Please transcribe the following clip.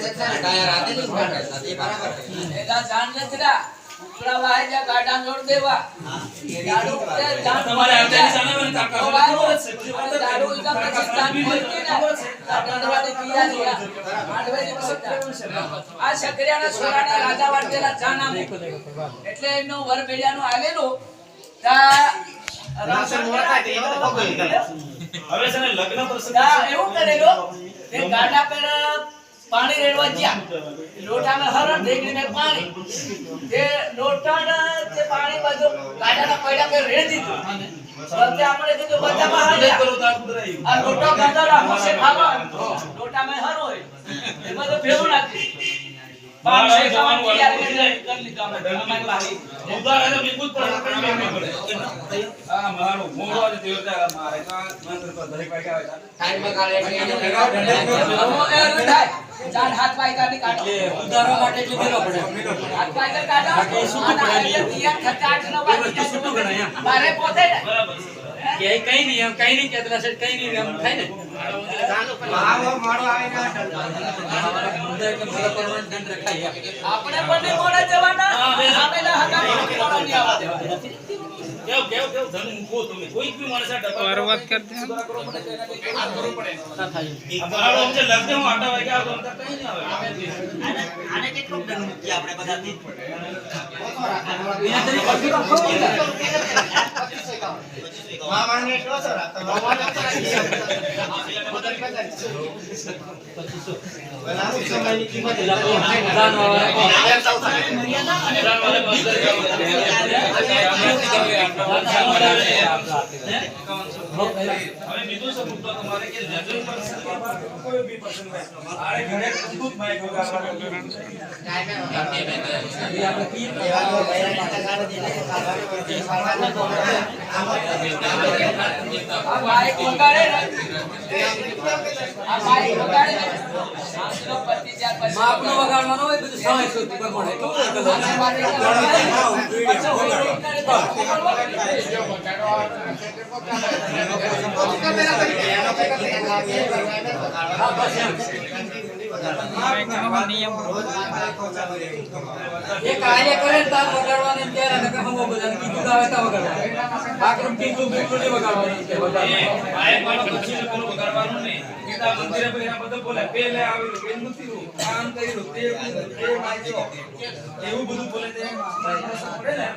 જતા ને ટાયર બરાબર એલા નથી ઉપરા વાહે જા ગાડા જોડ દેવા. તમારે સામે કિયા આ શકરિયાના રાજા વાટેલા જાન એટલે એમનો વર બેડિયાનું આલેલું તા રાશન મોટા તે તો ભગવાન હવે છે લગ્ન પ્રસંગ એવું કરેલું તે ગાડા પર પાણી રેડવા ગયા લોટામાં હરણ ઢેકડી ઢેકડીને પાણી તે લોટાના તે પાણી બાજુ ગાડાના પૈડા પર રેડી દીધું સત્ય આપણે કીધું બધામાં હાલ્યા. કરો તાર કુતરાઈ. આ લોટો ગાંધા રાખો છે ખાવા મે હર હોય એ બધું ભેગું નાખી વાળું તૈયાર કરી લીધું અમે. અમારી પાસે. ઉધાર ભેગું નહીં પડે. આ મારું દેવતા મારે. મંત્ર આવે ટાઈમ હાથ કાઢો. માટે એટલે પડે હાથ કાઢો. બાકી છૂટું પડે વસ્તુ છૂટું મારે પોતે બરાબર કે કઈ નહીં એમ કઈ નહીં કેતલા છે કઈ નહીં એમ થાય ને. આવે. આપણે પણ મોડા જવાના. હતા મોડા નહીં આવવા દેવાના. કેવું કેવું કેવું ધન મૂકો તમે કોઈ બી માણસ આ ડબ્બા બરબાદ કરી દે. સુધારા કરો પડે તો એના કંઈ કામ કરવું પડે. ના થાય આ મારો આમ છે હું આટા વાગે આવતો તો કઈ નહીં આવે આને- કેટલું આપણે બધાથી? એના તરીકે કશું તો ખબર નહીં. મામાને એટલો છો રાખતો. મામાને હવે બીજું શું મુદ્દો તમારે કે લગ્ન પ્રસંગમાં કોઈ બી પ્રસંગ આરે ઘરે અદ્ભુત બગાડે. એ આપણે કીએ એવા તો બૈરા માટે સારા દીધે કે ખાવાનું તે તો. આ બાઈક આ બાઈક વગાડે ને હજાર પછી માપનો વગાડવાનો હોય બધું સમય સુધી પ્રમાણે એટલું એ કાર્ય કરે તાર વગાડવાની ત્યારે હમો કીધું આવે તો વગાડવાનું આકરું કીધું બિલકુલ નહીં વગાડવાનું કે એ વગાડવાનું બાઈક વાળો પછી પેલું વગાડવાનું નહીં. સીધા મંદિરે આ બધું બોલે પેલે આવેલું નથી નથીલું આમ કર્યું, તે તે માજો એવું બધું બોલે તે ને